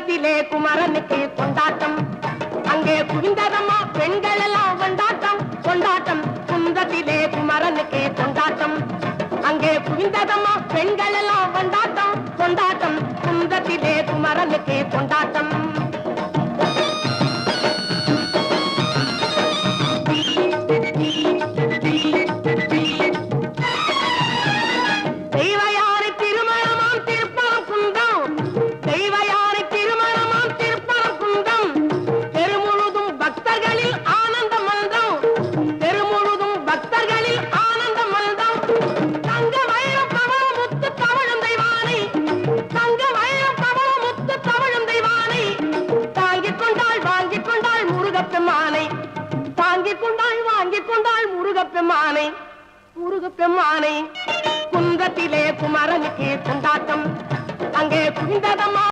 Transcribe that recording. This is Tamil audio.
குன்றத்திலே குமரனுக்கு கொண்டாட்டம். அங்கே குவிந்ததம்மா பெண்கள் எல்லாம் கொண்டாட்டம். கொண்டாட்டம் குந்தத்திலே குமரனுக்கு கொண்டாட்டம். அங்கே குவிந்ததம்மா பெண்கள் எல்லாம் கொண்டாட்டம். கொண்டாட்டம் குந்தத்திலே குமரனுக்கு கொண்டாட்டம். தெய்வ முருகப்பெம்மானை தாங்கிக் கொண்டாள் வாங்கிக் கொண்டாள் முருகப்பெம்மானை முருகப்பெம்மானை குன்றத்திலே குமரனுக்கு கொண்டாட்டம். அங்கே குவிந்ததம்மா